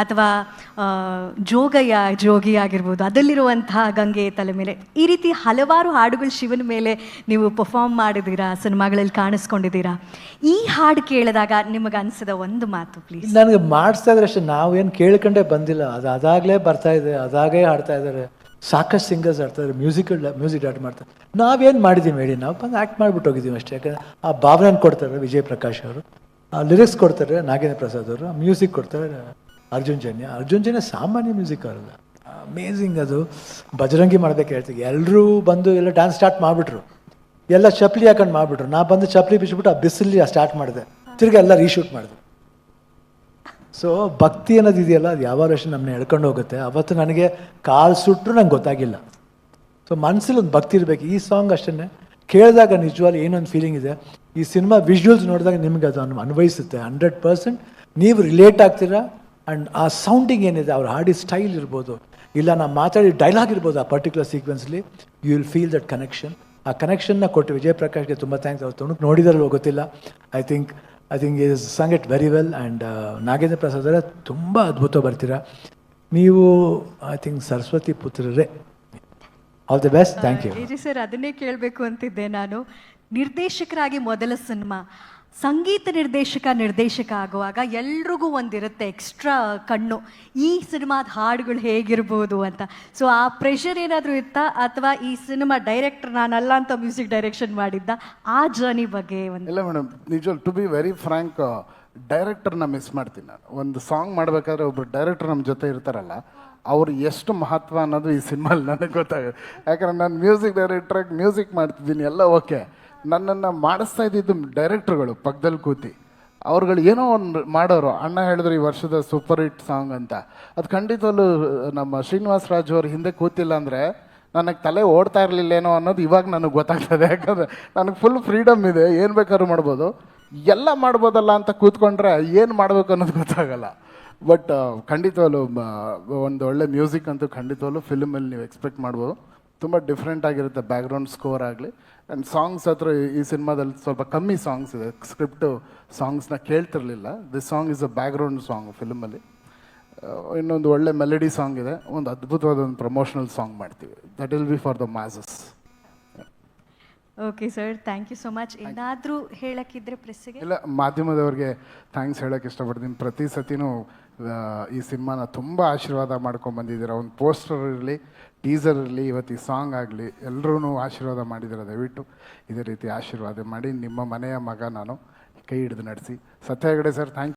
ಅಥವಾ ಜೋಗಯ್ಯ, ಜೋಗಿ ಆಗಿರ್ಬೋದು, ಅದರಲ್ಲಿರುವಂತಹ ಗಂಗೆ ತಲೆ ಮೇಲೆ ಈ ರೀತಿ ಹಲವಾರು ಹಾಡುಗಳು ಶಿವನ ಮೇಲೆ ನೀವು ಪರ್ಫಾರ್ಮ್ ಮಾಡಿದ್ದೀರಾ, ಸಿನಿಮಾಗಳಲ್ಲಿ ಕಾಣಿಸ್ಕೊಂಡಿದ್ದೀರಾ? ಈ ಹಾಡು ಕೇಳಿದಾಗ ನಿಮಗೆ ಅನಿಸಿದ ಒಂದು ಮಾತು ಪ್ಲೀಸ್ ನನಗೆ ಮಾಡಿಸ್ತಾ ಇದ್ರೆ ಅಷ್ಟೇ ನಾವೇನು ಕೇಳ್ಕೊಂಡೇ ಬಂದಿಲ್ಲ, ಅದು ಅದಾಗಲೇ ಬರ್ತಾ ಇದೆ, ಅದಾಗೇ ಹಾಡ್ತಾ ಇದ್ದಾರೆ. ಸಾಕಷ್ಟು ಸಿಂಗರ್ಸ್ ಆಡ್ತಾ ಇದ್ದಾರೆ ಮ್ಯೂಸಿಕಲ್ ಮ್ಯೂಸಿಕ್ ಡಾಟ್ ಮಾಡ್ತಾರೆ ನಾವೇನು ಮಾಡಿದ್ದೀವಿ ಹೇಳಿ, ನಾವು ಬಂದು ಆ್ಯಕ್ಟ್ ಮಾಡಿಬಿಟ್ಟು ಹೋಗಿದ್ದೀವಿ ಅಷ್ಟೇ, ಯಾಕಂದರೆ ಆ ಭಾವನೆ ಕೊಡ್ತಾರೆ ವಿಜಯ್ ಪ್ರಕಾಶ್ ಅವರು. ಲಿರಿಕ್ಸ್ ಕೊಡ್ತಾರೆ ನಾಗೇಂದ್ರ ಪ್ರಸಾದ್ ಅವರು ಮ್ಯೂಸಿಕ್ ಕೊಡ್ತಾರೆ ಅರ್ಜುನ್ ಜನ್ಯ. ಅರ್ಜುನ್ ಜನ್ಯ ಸಾಮಾನ್ಯ ಮ್ಯೂಸಿಕ್ ಅವರಲ್ಲ. ಅಮೇಝಿಂಗ್ ಅದು. ಬಜರಂಗಿ ಮಾಡ್ಬೇಕು ಹೇಳ್ತೀವಿ. ಎಲ್ಲರೂ ಬಂದು ಎಲ್ಲ ಡ್ಯಾನ್ಸ್ ಸ್ಟಾರ್ಟ್ ಮಾಡಿಬಿಟ್ರು. ಎಲ್ಲ ಚಪ್ಲಿ ಹಾಕೊಂಡು ಮಾಡಿಬಿಟ್ರು. ನಾ ಬಂದು ಚಪ್ಲಿ ಬಿಚ್ಬಿಟ್ಟು ಆ ಬಿಸಿಲಿ ಸ್ಟಾರ್ಟ್ ಮಾಡಿದೆ. ತಿರ್ಗಿ ಎಲ್ಲ ರೀಶೂಟ್ ಮಾಡಿದೆ. ಸೊ ಭಕ್ತಿ ಅನ್ನೋದು ಇದೆಯಲ್ಲ, ಅದು ಯಾವಾಗ ವರ್ಷ ನಮ್ಮನ್ನ ಎಳ್ಕೊಂಡು ಹೋಗುತ್ತೆ. ಅವತ್ತು ನನಗೆ ಕಾಲು ಸುಟ್ಟರು ನಂಗೆ ಗೊತ್ತಾಗಿಲ್ಲ. ಸೊ ಮನಸ್ಸಲ್ಲಿ ಒಂದು ಭಕ್ತಿ ಇರಬೇಕು. ಈ ಸಾಂಗ್ ಅಷ್ಟೇ ಕೇಳಿದಾಗ ನಿಜವಾಗ್ಲೂ ಏನೊಂದು ಫೀಲಿಂಗ್ ಇದೆ, ಈ ಸಿನಿಮಾ ವಿಜುವಲ್ಸ್ ನೋಡಿದಾಗ ನಿಮಗೆ ಅದು ಅನ್- ಅನ್ವಯಿಸುತ್ತೆ ಹಂಡ್ರೆಡ್ ಪರ್ಸೆಂಟ್ ನೀವು ರಿಲೇಟ್ ಆಗ್ತೀರಾ? ಆ್ಯಂಡ್ ಆ ಸೌಂಡಿಂಗ್ ಏನಿದೆ, ಅವ್ರ ಹಾಡಿ ಸ್ಟೈಲ್ ಇರ್ಬೋದು. ಇಲ್ಲ ನಾವು ಮಾತಾಡಿ ಡೈಲಾಗ್ ಇರ್ಬೋದು ಆ particular ಸೀಕ್ವೆನ್ಸ್ಲಿ you will feel that connection ಆ ಕನೆಕ್ಷನ್ನ ಕೊಟ್ಟು ವಿಜಯ್ ಪ್ರಕಾಶ್ಗೆ ತುಂಬ ಥ್ಯಾಂಕ್ಸ್ ಅವ್ರು ತುಣುಕ್ ನೋಡಿದಾರಲ್ವೋ ಗೊತ್ತಿಲ್ಲ. I think I think is sung it very well and Nagendra Prasad ಅವರೇ ತುಂಬ ಅದ್ಭುತ ಬರ್ತೀರಾ. ನೀವು I think Saraswati ಪುತ್ರರೇ all the best thank you sir ಅದನ್ನೇ ಕೇಳಬೇಕು ಅಂತಿದ್ದೆ ನಾನು. ನಿರ್ದೇಶಕರಾಗಿ ಮೊದಲ ಸಿನಿಮಾ. ಸಂಗೀತ ನಿರ್ದೇಶಕ ನಿರ್ದೇಶಕ ಆಗುವಾಗ ಎಲ್ರಿಗೂ ಒಂದಿರುತ್ತೆ ಎಕ್ಸ್ಟ್ರಾ ಕಣ್ಣು. ಈ ಸಿನಿಮಾದ ಹಾಡುಗಳು ಹೇಗಿರ್ಬೋದು ಅಂತ. ಸೊ ಆ ಪ್ರೆಷರ್ ಏನಾದರೂ ಇತ್ತಾ? ಅಥವಾ ಈ ಸಿನಿಮಾ ಡೈರೆಕ್ಟರ್ ನಾನಲ್ಲ ಅಂತ ಮ್ಯೂಸಿಕ್ ಡೈರೆಕ್ಷನ್ ಮಾಡಿದ್ದ? ಆ ಜರ್ನಿ ಬಗ್ಗೆ ಒಂದು ಇಲ್ಲ ಮೇಡಮ್ ನಿಜವಲ್ ಟು ಬಿ ವೆರಿ ಫ್ರ್ಯಾಂಕ್ ಡೈರೆಕ್ಟರ್ನ ಮಿಸ್ ಮಾಡ್ತೀನಿ ನಾನು. ಒಂದು ಸಾಂಗ್ ಮಾಡಬೇಕಾದ್ರೆ ಒಬ್ಬರು ಡೈರೆಕ್ಟರ್ ನಮ್ಮ ಜೊತೆ ಇರ್ತಾರಲ್ಲ, ಅವ್ರು ಎಷ್ಟು ಮಹತ್ವ ಅನ್ನೋದು ಈ ಸಿನಿಮಾಲಿ ನನಗೆ ಗೊತ್ತಾಗುತ್ತೆ. ಯಾಕಂದ್ರೆ ನಾನು ಮ್ಯೂಸಿಕ್ ಡೈರೆಕ್ಟ್ರಾಗಿ ಮ್ಯೂಸಿಕ್ ಮಾಡ್ತಿದ್ದೀನಿ, ಎಲ್ಲ ಓಕೆ ನನ್ನನ್ನು ಮಾಡಿಸ್ತಾ ಇದ್ದಿದ್ದು ಡೈರೆಕ್ಟ್ರುಗಳು ಪಕ್ಕದಲ್ಲಿ ಕೂತಿ. ಅವ್ರುಗಳು ಏನೋ ಒಂದು ಮಾಡೋರು. ಅಣ್ಣ ಹೇಳಿದ್ರು ಈ ವರ್ಷದ ಸೂಪರ್ ಹಿಟ್ ಸಾಂಗ್ ಅಂತ. ಅದು ಖಂಡಿತವಲ್ಲೂ ನಮ್ಮ ಶ್ರೀನಿವಾಸ್ ರಾಜು ಅವ್ರ ಹಿಂದೆ ಕೂತಿಲ್ಲ ಅಂದರೆ ನನಗೆ ತಲೆ ಓಡ್ತಾ ಇರಲಿಲ್ಲೇನೋ ಅನ್ನೋದು ಇವಾಗ ನನಗೆ ಗೊತ್ತಾಗ್ತದೆ. ಯಾಕಂದರೆ ನನಗೆ ಫುಲ್ ಫ್ರೀಡಮ್ ಇದೆ. ಏನು ಬೇಕಾದ್ರೂ ಮಾಡ್ಬೋದು. ಎಲ್ಲ ಮಾಡ್ಬೋದಲ್ಲ ಅಂತ ಕೂತ್ಕೊಂಡ್ರೆ ಏನು ಮಾಡಬೇಕು ಅನ್ನೋದು ಗೊತ್ತಾಗಲ್ಲ. ಬಟ್ ಖಂಡಿತವಲ್ಲೂ ಒಂದು ಒಳ್ಳೆ ಮ್ಯೂಸಿಕ್ ಅಂತೂ ಖಂಡಿತವಲ್ಲೂ ಫಿಲ್ಮಲ್ಲಿ ನೀವು ಎಕ್ಸ್ಪೆಕ್ಟ್ ಮಾಡ್ಬೋದು. ತುಂಬ ಡಿಫ್ರೆಂಟ್ ಆಗಿರುತ್ತೆ ಬ್ಯಾಕ್ಗ್ರೌಂಡ್ ಸ್ಕೋರ್ ಆಗಲಿ. ಆ್ಯಂಡ್ ಸಾಂಗ್ಸ್ ಹತ್ರ ಈ- ಸಿನಿಮಾದಲ್ಲಿ ಸ್ವಲ್ಪ ಕಮ್ಮಿ ಸಾಂಗ್ಸ್ ಇದೆ. ಸ್ಕ್ರಿಪ್ಟು ಸಾಂಗ್ಸ್ನ ಕೇಳ್ತಿರ್ಲಿಲ್ಲ. This song is a background song ಫಿಲ್ಮಲ್ಲಿ ಇನ್ನೊಂದು ಒಳ್ಳೆ ಮೆಲಡಿ ಸಾಂಗ್ ಇದೆ. ಒಂದು ಅದ್ಭುತವಾದ ಒಂದು ಪ್ರಮೋಷನಲ್ ಸಾಂಗ್ ಮಾಡ್ತೀವಿ. That will be for the masses okay sir thank you so much ಏನಾದರೂ ಹೇಳಕ್ಕಿದ್ರೆ ಪ್ರೆಸ್ಸಿಗೆ ಇಲ್ಲ ಮಾಧ್ಯಮದವ್ರಿಗೆ ಥ್ಯಾಂಕ್ಸ್ ಹೇಳೋಕ್ಕೆ ಇಷ್ಟಪಡ್ತೀನಿ. ಪ್ರತಿ ಸತಿನೂ ಆ, ಈ ಸಿನಿಮಾನ ತುಂಬ ಆಶೀರ್ವಾದ ಮಾಡ್ಕೊಂಡು ಬಂದಿದ್ದೀರ. ಒಂದು ಪೋಸ್ಟರ್ ಇರಲಿ ಟೀಸರ್ ಇರಲಿ ಇವತ್ತು ಈ ಸಾಂಗ್ ಆಗಲಿ ಎಲ್ಲರೂ ಆಶೀರ್ವಾದ ಮಾಡಿದ್ದೀರ? ದಯವಿಟ್ಟು ಇದೇ ರೀತಿ ಆಶೀರ್ವಾದ ಮಾಡಿ. ನಿಮ್ಮ ಮನೆಯ ಮಗ ನಾನು ಕೈ ಹಿಡಿದು ನಡೆಸಿ. ಸತ್ಯ ಹೆಗಡೆ ಸರ್ ಥ್ಯಾಂಕ್